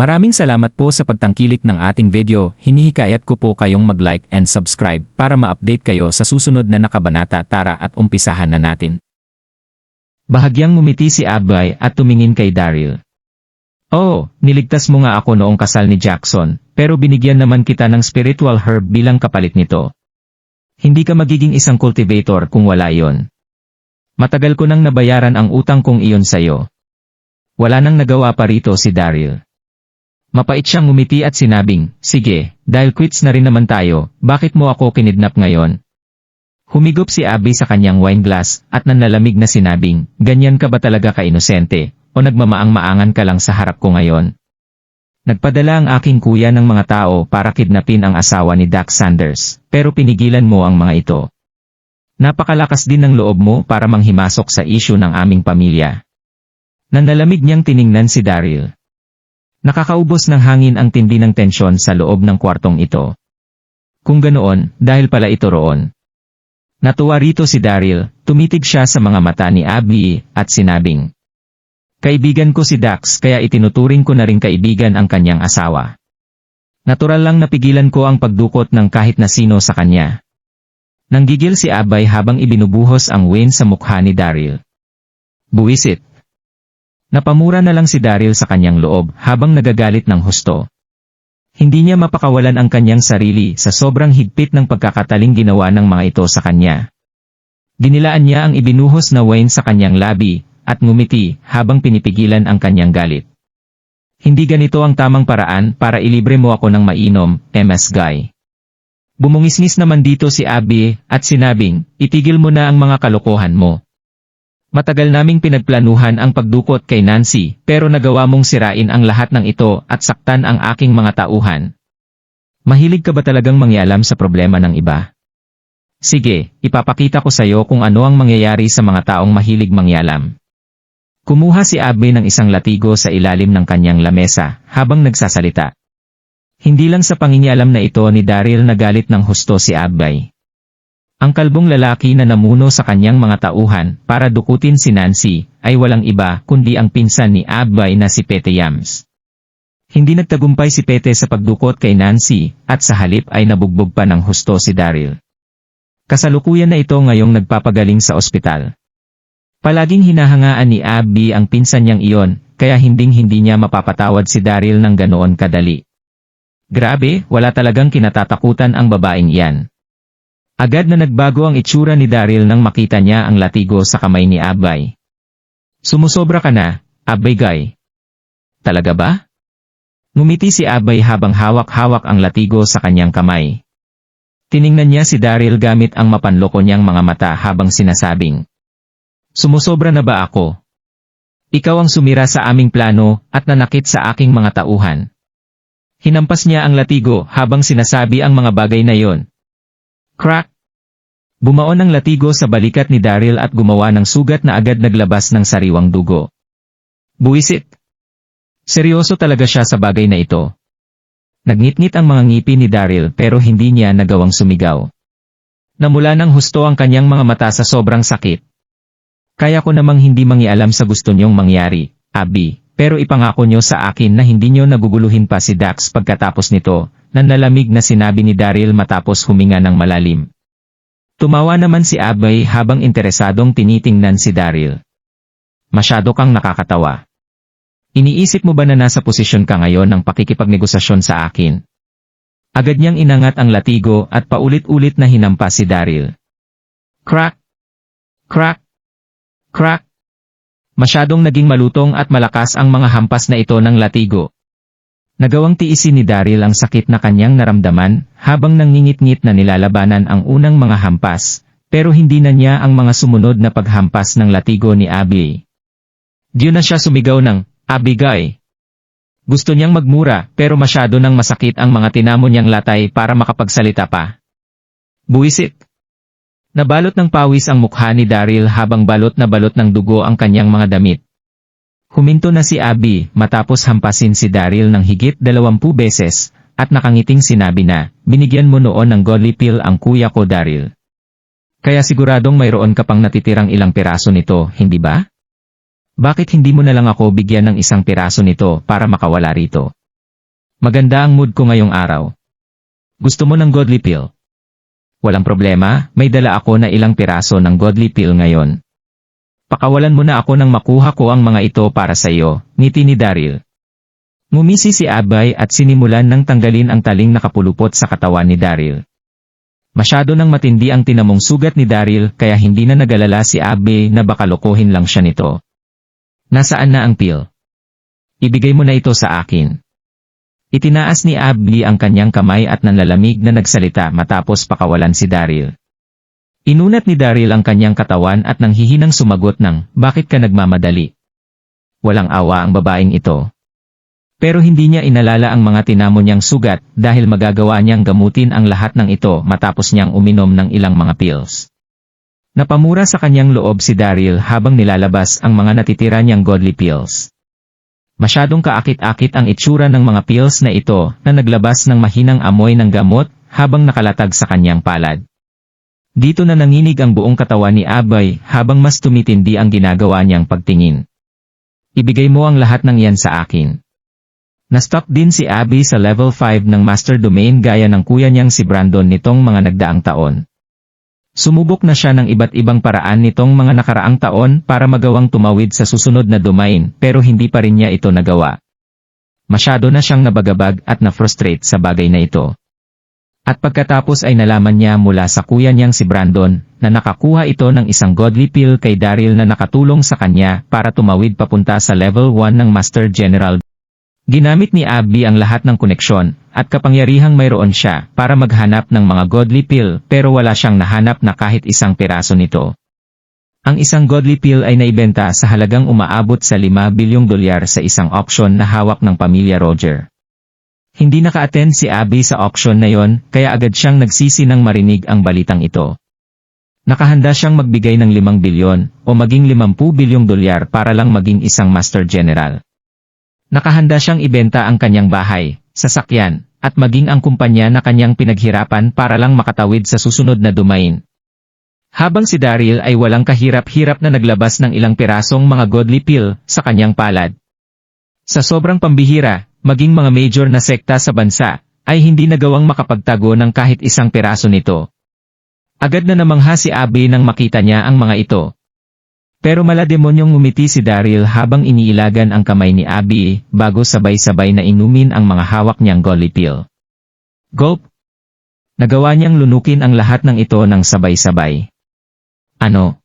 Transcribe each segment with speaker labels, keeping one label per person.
Speaker 1: Maraming salamat po sa pagtangkilik ng ating video. Hinihikayat ko po kayong mag-like and subscribe para ma-update kayo sa susunod na nakabanata tara at umpisahan na natin. Bahagyang ngumiti si Abay at tumingin kay Daryl. Oh, niligtas mo nga ako noong kasal ni Jackson, pero binigyan naman kita ng spiritual herb bilang kapalit nito. Hindi ka magiging isang cultivator kung wala yon. Matagal ko nang nabayaran ang utang kong iyon sa'yo. Wala nang nagawa pa rito si Daryl. Mapait siyang ngumiti at sinabing, Sige, dahil quits na rin naman tayo, bakit mo ako kinidnap ngayon? Humigop si Abby sa kanyang wine glass at nanlalamig na sinabing, Ganyan ka ba talaga ka-inosente, o nagmamaang-maangan ka lang sa harap ko ngayon? Nagpadala ang aking kuya ng mga tao para kidnapin ang asawa ni Dax Sanders, pero pinigilan mo ang mga ito. Napakalakas din ng loob mo para manghimasok sa isyu ng aming pamilya. Nanlalamig niyang tiningnan si Daryl. Nakakaubos ng hangin ang tindi ng tensyon sa loob ng kwartong ito. Kung ganoon, dahil pala ito roon. Natuwa rito si Daryl, tumitig siya sa mga mata ni Abby, at sinabing, Kaibigan ko si Dax kaya itinuturing ko na rin kaibigan ang kanyang asawa. Natural lang napigilan ko ang pagdukot ng kahit na sino sa kanya. Nanggigil si Abay habang ibinubuhos ang wine sa mukha ni Daryl. Buwisit. Napamura na lang si Daryl sa kanyang loob habang nagagalit ng husto. Hindi niya mapakawalan ang kanyang sarili sa sobrang higpit ng pagkakataling ginawa ng mga ito sa kanya. Dinilaan niya ang ibinuhos na wine sa kanyang labi, at ngumiti habang pinipigilan ang kanyang galit. Hindi ganito ang tamang paraan para ilibre mo ako ng mainom, MS Guy. Bumungisngis naman dito si Abby at sinabing, itigil mo na ang mga kalokohan mo. Matagal naming pinagplanuhan ang pagdukot kay Nancy, pero nagawa mong sirain ang lahat ng ito at saktan ang aking mga tauhan. Mahilig ka ba talagang mangyalam sa problema ng iba? Sige, ipapakita ko sa iyo kung ano ang mangyayari sa mga taong mahilig mangyalam. Kumuha si Abby ng isang latigo sa ilalim ng kanyang lamesa, habang nagsasalita. Hindi lang sa pangingialam na ito ni Daryl nagalit ng husto si Abbay. Ang kalbong lalaki na namuno sa kanyang mga tauhan para dukutin si Nancy ay walang iba kundi ang pinsan ni Abbay na si Pete Yams. Hindi nagtagumpay si Pete sa pagdukot kay Nancy at sa halip ay nabugbog pa ng husto si Daryl. Kasalukuyan na ito ngayong nagpapagaling sa ospital. Palaging hinahangaan ni Abby ang pinsan niyang iyon, kaya hinding-hindi niya mapapatawad si Daryl ng ganoon kadali. Grabe, wala talagang kinatatakutan ang babaeng iyan. Agad na nagbago ang itsura ni Daryl nang makita niya ang latigo sa kamay ni Abay. Sumusobra ka na, Abay Guy. Talaga ba? Ngumiti si Abay habang hawak-hawak ang latigo sa kanyang kamay. Tiningnan niya si Daryl gamit ang mapanloko niyang mga mata habang sinasabing, Sumusobra na ba ako? Ikaw ang sumira sa aming plano at nanakit sa aking mga tauhan. Hinampas niya ang latigo habang sinasabi ang mga bagay na yon. Crack! Bumaon ang latigo sa balikat ni Daryl at gumawa ng sugat na agad naglabas ng sariwang dugo. Buwisit! Seryoso talaga siya sa bagay na ito. Nagnitngit ang mga ngipin ni Daryl pero hindi niya nagawang sumigaw. Namula ng husto ang kanyang mga mata sa sobrang sakit. Kaya ko namang hindi mangialam sa gusto niyong mangyari, Abby, pero ipangako niyo sa akin na hindi niyo naguguluhin pa si Dax pagkatapos nito, nanlalamig na sinabi ni Daryl matapos huminga ng malalim. Tumawa naman si Abay habang interesadong tinitingnan si Daryl. Masyado kang nakakatawa. Iniisip mo ba na nasa posisyon ka ngayon ng pakikipagnegosasyon sa akin? Agad niyang inangat ang latigo at paulit-ulit na hinampas si Daryl. Crack! Crack! Crack! Masyadong naging malutong at malakas ang mga hampas na ito ng latigo. Nagawang tiisin ni Daryl ang sakit na kanyang naramdaman habang nangingit-ngit na nilalabanan ang unang mga hampas, pero hindi na niya ang mga sumunod na paghampas ng latigo ni Abby. Diyo na siya sumigaw ng, Abigay. Gusto niyang magmura pero masyado nang masakit ang mga tinamo niyang latay para makapagsalita pa. Buwisit. Nabalot ng pawis ang mukha ni Daryl habang balot na balot ng dugo ang kanyang mga damit. Huminto na si Abby matapos hampasin si Daryl ng higit dalawampu beses, at nakangiting sinabi na, binigyan mo noon ng godly pill ang kuya ko Daryl. Kaya siguradong mayroon ka pang natitirang ilang piraso nito, hindi ba? Bakit hindi mo na lang ako bigyan ng isang piraso nito para makawala rito? Maganda ang mood ko ngayong araw. Gusto mo ng godly pill? Walang problema, may dala ako na ilang piraso ng godly pill ngayon. Pakawalan mo na ako nang makuha ko ang mga ito para sa iyo, ngiti ni Daryl. Ngumisi si Abay at sinimulan ng tanggalin ang taling nakapulupot sa katawan ni Daryl. Masyado nang matindi ang tinamong sugat ni Daryl kaya hindi na nagalala si Abay na baka lokohin lang siya nito. Nasaan na ang pill? Ibigay mo na ito sa akin. Itinaas ni Abby ang kanyang kamay at nanlalamig na nagsalita matapos pakawalan si Daryl. Inunat ni Daryl ang kanyang katawan at nanghihinang sumagot ng, bakit ka nagmamadali? Walang awa ang babaeng ito. Pero hindi niya inalala ang mga tinamo niyang sugat dahil magagawa niyang gamutin ang lahat ng ito matapos niyang uminom ng ilang mga pills. Napamura sa kanyang loob si Daryl habang nilalabas ang mga natitira niyang godly pills. Masyadong kaakit-akit ang itsura ng mga pills na ito na naglabas ng mahinang amoy ng gamot habang nakalatag sa kanyang palad. Dito na nanginig ang buong katawan ni Abay habang mas tumitindi ang ginagawa niyang pagtingin. Ibigay mo ang lahat ng yan sa akin. Na-stop din si Abby sa level 5 ng Master Domain gaya ng kuya niyang si Brandon nitong mga nagdaang taon. Sumubok na siya ng iba't ibang paraan nitong mga nakaraang taon para magawang tumawid sa susunod na domain pero hindi pa rin niya ito nagawa. Masyado na siyang nabagabag at na-frustrate sa bagay na ito. At pagkatapos ay nalaman niya mula sa kuya niyang si Brandon na nakakuha ito ng isang godly pill kay Daryl na nakatulong sa kanya para tumawid papunta sa level 1 ng Master General. Ginamit ni Abby ang lahat ng koneksyon at kapangyarihang mayroon siya para maghanap ng mga godly pill pero wala siyang nahanap na kahit isang piraso nito. Ang isang godly pill ay naibenta sa halagang umaabot sa 5 bilyong dolyar sa isang auction na hawak ng pamilya Roger. Hindi naka-attend si Abby sa auction na yon, kaya agad siyang nagsisi nang marinig ang balitang ito. Nakahanda siyang magbigay ng 5 bilyon o maging 50 bilyong dolyar para lang maging isang Master General. Nakahanda siyang ibenta ang kanyang bahay, sasakyan, at maging ang kumpanya na kanyang pinaghirapan para lang makatawid sa susunod na domain. Habang si Daryl ay walang kahirap-hirap na naglabas ng ilang pirasong mga godly pill sa kanyang palad. Sa sobrang pambihira, maging mga major na sekta sa bansa, ay hindi nagawang makapagtago ng kahit isang piraso nito. Agad na namangha si Abby nang makita niya ang mga ito. Pero malademonyong ngumiti si Daryl habang iniilagan ang kamay ni Abby bago sabay-sabay na inumin ang mga hawak niyang golly pill. Gulp! Nagawa niyang lunukin ang lahat ng ito ng sabay-sabay. Ano?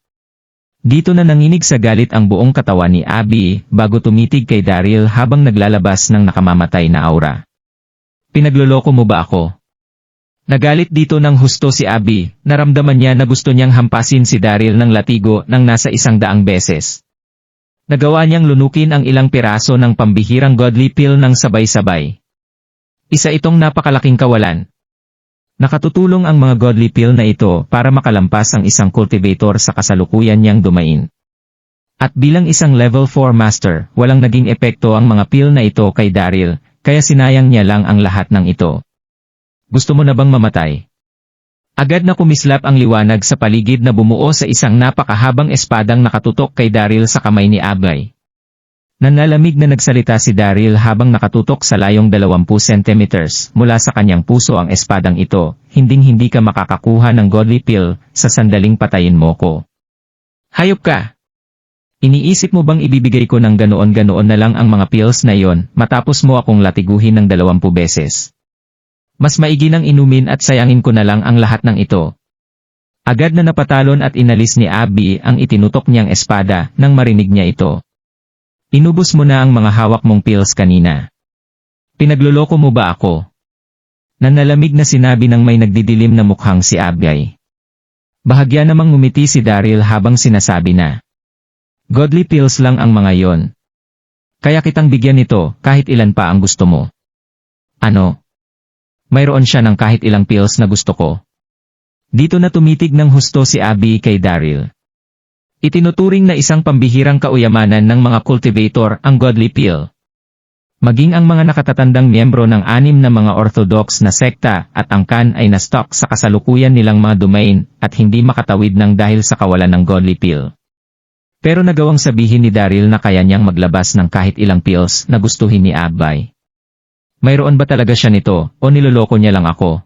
Speaker 1: Dito na nanginig sa galit ang buong katawan ni Abby bago tumitig kay Daryl habang naglalabas ng nakamamatay na aura. Pinagloloko mo ba ako? Nagalit dito ng husto si Abby, naramdaman niya na gusto niyang hampasin si Daryl ng latigo ng nasa isang daang beses. Nagawa niyang lunukin ang ilang piraso ng pambihirang godly pill ng sabay-sabay. Isa itong napakalaking kawalan. Nakatutulong ang mga godly pill na ito para makalampas ang isang cultivator sa kasalukuyan niyang dumain. At bilang isang level 4 master, walang naging epekto ang mga pill na ito kay Daryl, kaya sinayang niya lang ang lahat ng ito. Gusto mo na bang mamatay? Agad na kumislap ang liwanag sa paligid na bumuo sa isang napakahabang espadang nakatutok kay Daryl sa kamay ni Abay. Nanlalamig na nagsalita si Daryl habang nakatutok sa layong 20 centimeters mula sa kanyang puso ang espadang ito, hinding-hindi ka makakakuha ng godly pill sa sandaling patayin mo ko. Hayop ka! Iniisip mo bang ibibigay ko ng ganoon-ganoon na lang ang mga pills na iyon matapos mo akong latiguhin ng 20 beses? Mas maigi nang inumin at sayangin ko na lang ang lahat ng ito. Agad na napatalon at inalis ni Abby ang itinutok niyang espada nang marinig niya ito. Inubos mo na ang mga hawak mong pills kanina. Pinagloloko mo ba ako? Nanalamig na sinabi ng may nagdidilim na mukhang si Abby. Bahagya namang ngumiti si Daryl habang sinasabi na. Godly pills lang ang mga yon. Kaya kitang bigyan nito kahit ilan pa ang gusto mo. Ano? Mayroon siya ng kahit ilang pills na gusto ko. Dito na tumitig ng husto si Abby kay Daryl. Itinuturing na isang pambihirang kauyamanan ng mga cultivator ang godly pill. Maging ang mga nakatatandang miyembro ng anim na mga orthodox na sekta at angkan ay na-stock sa kasalukuyan nilang mga domain at hindi makatawid ng dahil sa kawalan ng godly pill. Pero nagawang sabihin ni Daryl na kaya niyang maglabas ng kahit ilang pills na gustuhin ni Abbay. mayroon ba talaga siya nito o niloloko niya lang ako?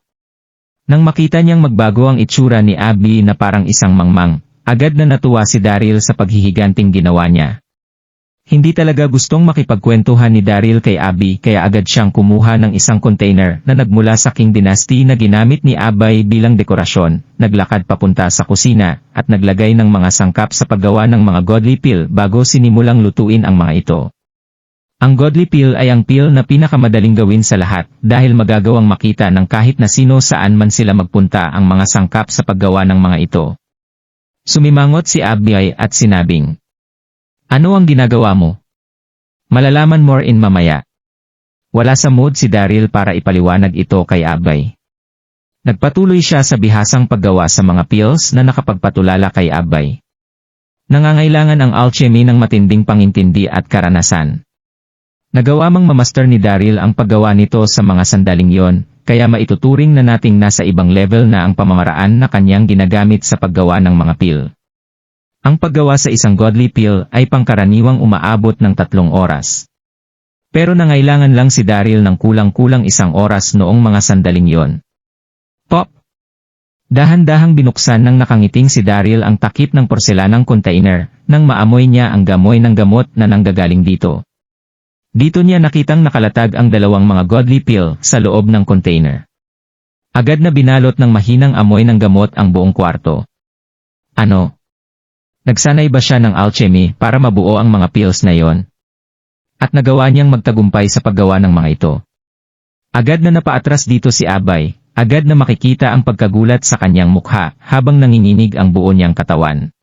Speaker 1: Nang makita niyang magbago ang itsura ni Abby na parang isang mangmang, agad na natuwa si Daryl sa paghihiganting ginawa niya. Hindi talaga gustong makipagkwentuhan ni Daryl kay Abby kaya agad siyang kumuha ng isang container na nagmula sa King Dynasty na ginamit ni Abay bilang dekorasyon, naglakad papunta sa kusina, at naglagay ng mga sangkap sa paggawa ng mga godly pill bago sinimulang lutuin ang mga ito. Ang godly pill ay ang pill na pinakamadaling gawin sa lahat dahil magagawang makita ng kahit na sino saan man sila magpunta ang mga sangkap sa paggawa ng mga ito. Sumimangot si Abby at sinabing, Ano ang ginagawa mo? Malalaman more in mamaya. Wala sa mood si Daryl para ipaliwanag ito kay Abay. Nagpatuloy siya sa bihasang paggawa sa mga pills na nakapagpatulala kay Abay. Nangangailangan ang alchemy ng matinding pangintindi at karanasan. Nagawa mang mamaster ni Daryl ang paggawa nito sa mga sandaling yon, kaya maituturing na nating nasa ibang level na ang pamamaraan na kanyang ginagamit sa paggawa ng mga pill. Ang paggawa sa isang godly pill ay pangkaraniwang umaabot ng tatlong oras. Pero nangailangan lang si Daryl ng kulang-kulang isang oras noong mga sandaling yon. Pop! Dahan-dahang binuksan ng nakangiting si Daryl ang takip ng porselanang container, nang maamoy niya ang gamoy ng gamot na nanggagaling dito. Dito niya nakitang nakalatag ang dalawang mga godly pill sa loob ng container. Agad na binalot ng mahinang amoy ng gamot ang buong kwarto. Ano? Nagsanay ba siya ng alchemy para mabuo ang mga pills na yon? At nagawa niyang magtagumpay sa paggawa ng mga ito. Agad na napaatras dito si Abay, agad na makikita ang pagkagulat sa kanyang mukha habang nanginginig ang buo niyang katawan.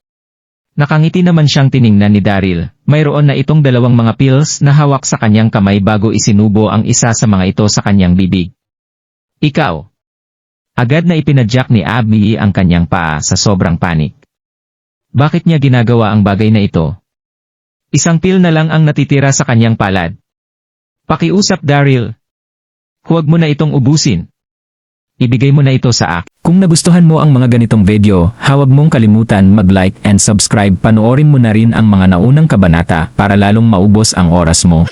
Speaker 1: Nakangiti naman siyang tiningnan ni Daryl, mayroon na itong dalawang mga pills na hawak sa kanyang kamay bago isinubo ang isa sa mga ito sa kanyang bibig. Ikaw. Agad na ipinadyak ni Abby ang kanyang paa sa sobrang panik. Bakit niya ginagawa ang bagay na ito? Isang pill na lang ang natitira sa kanyang palad. Pakiusap Daryl. Huwag mo na itong ubusin. Ibigay mo na ito sa akin. Kung nagustuhan mo ang mga ganitong video, huwag mong kalimutan mag-like and subscribe. Panoorin mo na rin ang mga naunang kabanata para lalong maubos ang oras mo.